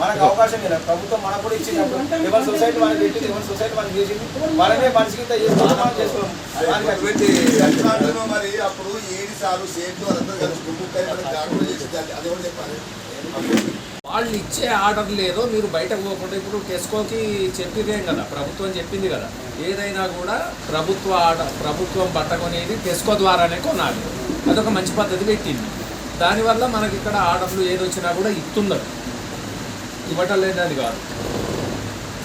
మనకు అవకాశం లేదు ప్రభుత్వం మనకు కూడా ఇచ్చినప్పుడు ఎవరి సొసైటీ మనకి పెట్టింది ఎవరి సొసైటీ మనకి చేసింది. మనమే మనిషికి పెట్టి సంక్రాంతిలో మరి అప్పుడు ఏడు సార్లు సేట్లు అదంతా కలిసి అది చెప్పాలి వాళ్ళు ఇచ్చే ఆర్డర్ లేదో. మీరు బయటకు పోకుండా ఇప్పుడు టెస్కోకి చెప్పిదేం కదా? ప్రభుత్వం చెప్పింది కదా. ఏదైనా కూడా ప్రభుత్వ ఆర్డర్ ప్రభుత్వం పట్టకొనేది టెస్కో ద్వారానే కొనాలి. అదొక మంచి పద్ధతి పెట్టింది. దానివల్ల మనకి ఇక్కడ ఆర్డర్లు ఏది వచ్చినా కూడా ఇస్తున్నారు ఇవ్వటం లేదని కాదు.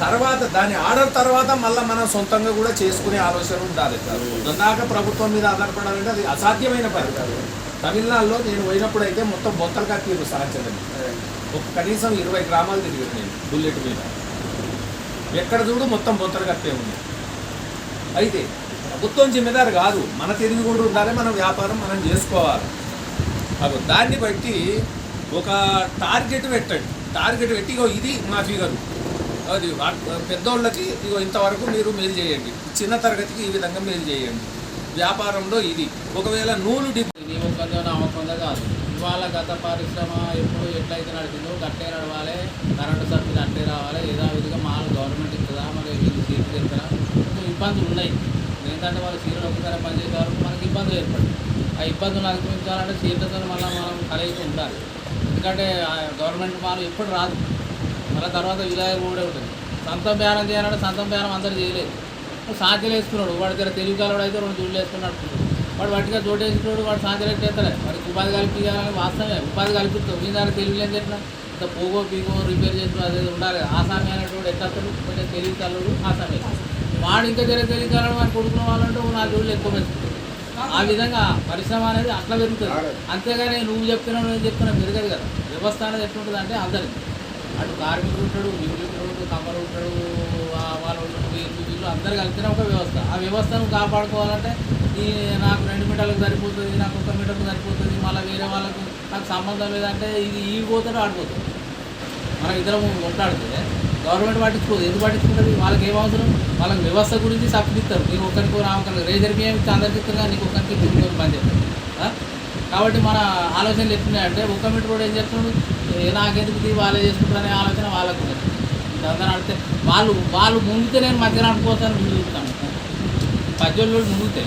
తర్వాత దాని ఆర్డర్ తర్వాత మళ్ళీ మనం సొంతంగా కూడా చేసుకునే ఆలోచన ఉండాలి. దాకా ప్రభుత్వం మీద ఆధారపడాలంటే అది అసాధ్యమైన పని. తమిళనాడులో నేను పోయినప్పుడు అయితే మొత్తం బొంతలు కట్టిరు సాంచదని ఒక కనీసం ఇరవై గ్రామాలు తిరిగారు నేను బుల్లెట్ మీద. ఎక్కడ చూడు మొత్తం బొంతలు కట్టే ఉంది. అయితే ప్రభుత్వం జిమ్మేదారు కాదు. మన తిరిగి కూడా ఉండాలి మన వ్యాపారం మనం చేసుకోవాలి. అగో దాన్ని బట్టి ఒక టార్గెట్ పెట్టండి. టార్గెట్ పెట్టి ఇగో ఇది మా ఫిగర్ అది పెద్దోళ్ళకి ఇగో ఇంతవరకు మీరు మేలు చేయండి. చిన్న తరగతికి ఈ విధంగా మేలు చేయండి. వ్యాపారంలో ఇది. ఒకవేళ నూలు డిప్ నీ ఒక్కందో నా కాదు. ఇవాళ గత పరిశ్రమ ఎప్పుడు ఎట్లయితే నడిచిందో గట్టే నడవాలి. కరెంటు సబ్సిడీ అట్టే రావాలి. యథావిధిగా విధంగా మాలు గవర్నమెంట్ ఇస్తుందా? మరి వీళ్ళు సీట్లు తిరుగుతారా కొంచెం ఇబ్బందులు ఉన్నాయి. ఏంటంటే వాళ్ళు సీట్లు ఒక్కసారి పనిచేసే వరకు మనకి ఇబ్బందులు ఏర్పడి ఆ ఇబ్బందులు అధిగమించాలంటే సీట్లతో మళ్ళీ మనం కలిగి ఉండాలి. ఎందుకంటే గవర్నమెంట్ మాలు ఎప్పుడు రాదు. మళ్ళీ తర్వాత విలాయం కూడా ఉంటుంది. సొంతం బేరం చేయాలంటే సొంతం బేరం అందరు చేయలేదు. సాధ్యం వేసుకున్నాడు వాడి దగ్గర తెలుగు కాలవాడు అయితే రెండు జూళ్ళు వేసుకున్నాడు. వాడు వట్టిగా చోటు వేసుకున్నాడు వాడు సాధ్యం ఎత్తలే వాడికి ఉపాధి కల్పించాలని వాస్తవమే. ఉపాధి కల్పిస్తాం మీ దాని తెలుగు ఏం చెప్పిన ఇంత పోగో పీగో రిపేర్ చేసుకుని అదే ఉండాలి. ఆసామి అనేటువంటి ఎత్తడు కొంచెం తెలివి కలడు ఆసామి. వాడు ఇంకా జరిగే తెలివి కలడు వాడు కొడుకున్న వాళ్ళంటూ నా రోజులు ఎక్కువ పెంచుతుంది ఆ విధంగా పరిశ్రమ అనేది అట్లా పెరుగుతుంది. అంతేగాని నువ్వు చెప్తున్నావు నేను చెప్తున్నా పెరగదు కదా. వ్యవస్థ అనేది ఎట్లుంటుంది అంటే అందరికి అటు కార్మికుడు ఉంటాడు మిగులుడు ఉంటాడు కమ్మలు ఉంటాడు వాళ్ళు ఉంటాడు వీళ్ళు వీళ్ళు అందరు కలిపిన ఒక వ్యవస్థ. ఆ వ్యవస్థను కాపాడుకోవాలంటే ఈ నాకు రెండు మీటర్లకు సరిపోతుంది నాకు ఒక మీటర్కు సరిపోతుంది మళ్ళీ వేరే వాళ్ళకు నాకు సంబంధం లేదంటే ఇది ఈ పోతాడు ఆడిపోతాడు మనం ఇద్దరం కొట్లాడితే గవర్నమెంట్ పట్టించుకోదు. ఎందుకు పట్టించుకుంటుంది? వాళ్ళకి ఏం అవసరం? వాళ్ళకి వ్యవస్థ గురించి సబ్సిడీ ఇస్తారు నీకు ఒక్కరికి రామకరికి రేజర్ బియ్యం ఇస్తే అందరికి ఇస్తారు కానీ నీకు ఒక్కరికి ఇంకొకరికి పని చేస్తారు. కాబట్టి మన ఆలోచనలు ఎట్లున్నాయంటే ఒక్క మీటర్ కూడా ఏం చేస్తున్నాడు? నాకెందుకు వాళ్ళే చేసుకుంటారనే ఆలోచన వాళ్ళకు అందరూ అడితే వాళ్ళు వాళ్ళు ముంగితే నేను మధ్య నడిపోతాను ముందుతాను చూస్తాను. పద్యోళ్ళు ముంగితే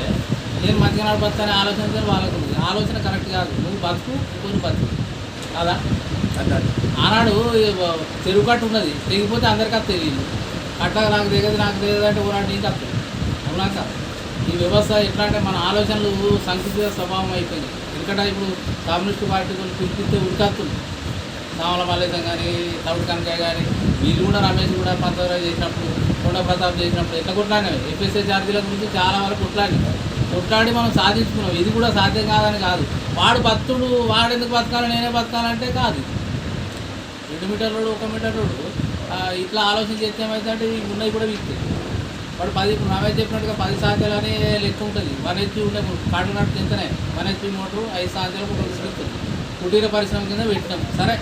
నేను మధ్య నడిపోతానే ఆలోచన వాళ్ళకు ఆలోచన కరెక్ట్ కాదు. నువ్వు బతుకు కొన్ని బతుకు. కదా? ఆనాడు చెరువు కట్టు ఉన్నది. తెగిపోతే అందరికీ అది తెలియదు అట్లా నాకు తెలియదు నాకు తెలియదు అంటే ఊరాడు నీకు వస్తుంది అవునా కాదు ఈ వ్యవస్థ ఎట్లా అంటే మన ఆలోచనలు సంకృతి స్వభావం అయిపోయింది ఎందుకంటే ఇప్పుడు కమ్యూనిస్ట్ పార్టీ కొన్ని పిలిపిస్తే ఉరికత్తుంది సామల మల్లేశం కానీ తౌడు కనకాయ కానీ వీళ్ళు కూడా రమేష్ కూడా పంతొమ్మిది చేసినప్పుడు కొండ ప్రతాప్ చేసినప్పుడు ఎట్లా కొట్లాడినవి ఎఫ్ఎస్ఏ ఛార్జీల గురించి చాలా వరకు కొట్లాడినాయి కొట్లాడి మనం సాధించుకున్నాం. ఇది కూడా సాధ్యం కాదని కాదు. వాడు భక్తుడు వాడు ఎందుకు బతకాలి నేనే బతకాలంటే కాదు ఇది. రెండు మీటర్లు ఒక మీటర్ రోడ్డు ఇట్లా ఆలోచన చేస్తే ఏమైతే ఇవి ఉన్నాయి కూడా వీక్తాయి వాడు పది ఇప్పుడు చెప్పినట్టుగా పది సాధ్యాలు అనే లెక్క ఉంటుంది. వన్ హెచ్పి ఉండే కాటు నాటు ఎంతనే వన్ హెచ్పి మోటారు ఐదు సాధ్యాలకు ఒక కుటీర పరిశ్రమ కింద పెట్టినాం. సరే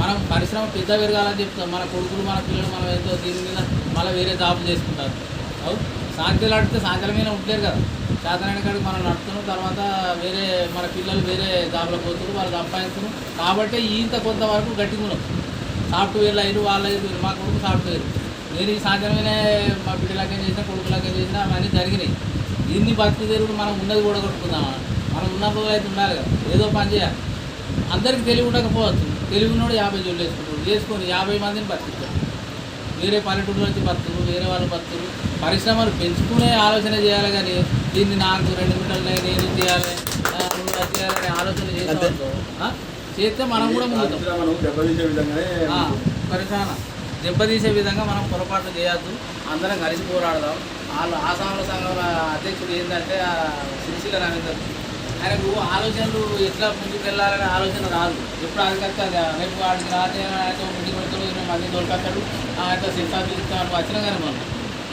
మనం పరిశ్రమ పెద్ద పెరగాలని చెప్తాం. మన కొడుకులు మన పిల్లలు మనం ఎంతో దీని మీద మళ్ళీ వేరే జాబులు చేసుకుంటారు. అవు సాధ్యాలు ఆడితే సాధ్యాల మీద ఉండలేరు కదా. చేతనైన కాడికి మనం నడుతున్నాం తర్వాత వేరే మన పిల్లలు వేరే జాబ్లో పోతున్నారు వాళ్ళు సంపాదిస్తున్నారు. కాబట్టి ఇంత కొంతవరకు గట్టిగా ఉన్నాం. సాఫ్ట్వేర్లు అయిరు వాళ్ళ అయిరు మా కొడుకు సాఫ్ట్వేర్. నేను ఈ సాధ్యమైనే మా బిడ్డలకేం చేసినా కొడుకులకేం చేసినా అవన్నీ జరిగినాయి. దీన్ని బతుకు తెరువుడు మనం ఉన్నది కూడా కొట్టుకుందాం మనం ఉన్న అయితే ఉండాలి కదా. ఏదో పని చేయాలి. అందరికి తెలివి ఉండకపోవచ్చు. తెలివి యాభై జోళ్ళు వేసుకుంటాడు. వేసుకొని యాభై మందిని బతుకుతాడు వేరే పల్లెటూరులో వచ్చి బతుకులు వేరే వాళ్ళు బతుకులు పరిశ్రమలు పెంచుకునే ఆలోచన చేయాలి కానీ దీన్ని నాకు రెండు మీటర్లు నేను చేయాలి? అది చేయాలనే ఆలోచన చేసావు చేస్తే మనం కూడా ముందుతాం ఆ, పరిశ్రమ. దెబ్బతీసే విధంగా మనం పొరపాటు చేయొద్దు. అందరం కలిసి పోరాడదాం. వాళ్ళు ఆసాముల సంఘం అధ్యక్షుడు ఏంటంటే ఆ సిరిసిల్ల రవీందర్ ఆయనకు ఆలోచనలు ఎట్లా ముందుకు వెళ్ళాలనే ఆలోచన రాదు. ఎప్పుడు అది రేపు వాడికి రాతే మీటింగ్ పెడతాడు ఇరవై మంది దొరకతాడు ఆయన శిక్షా చూస్తాడు వచ్చిన కానీ మనం.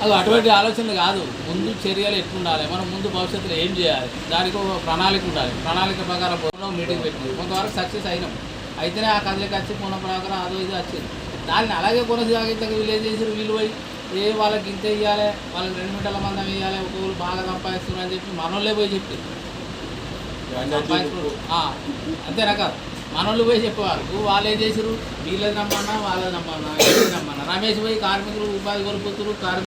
అది అటువంటి ఆలోచనలు కాదు. ముందు చర్యలు ఎట్లుండాలి? మనం ముందు భవిష్యత్తులో ఏం చేయాలి? దానికి ఒక ప్రణాళిక ఉండాలి. ప్రణాళిక ప్రకారం పోవడం మీటింగ్ పెట్టింది కొంతవరకు సక్సెస్ అయినాం. అయితేనే ఆ కథలకి వచ్చి పూర్ణ ప్రకారం అదో ఇది వచ్చింది. దాన్ని అలాగే కొనసాగించక వీళ్ళు ఏం చేసారు వీళ్ళు పోయి ఏ వాళ్ళకి ఇంత ఇవ్వాలి వాళ్ళకి రెండు మీటర్ల మందం వేయాలి ఒక్కొక్కరు బాగా సంపాదిస్తున్నారు అని చెప్పి మనోళ్ళే పోయి చెప్పింది అంతేనా కాదు. మనోళ్ళు పోయి చెప్పేవారు. వాళ్ళు ఏం చేసారు వీళ్ళది నమ్మన్నా వాళ్ళది నమ్మన్నా నమ్మన్నా. రమేష్ పోయి కార్మికులు ఉపాధి కోల్పోతున్నారు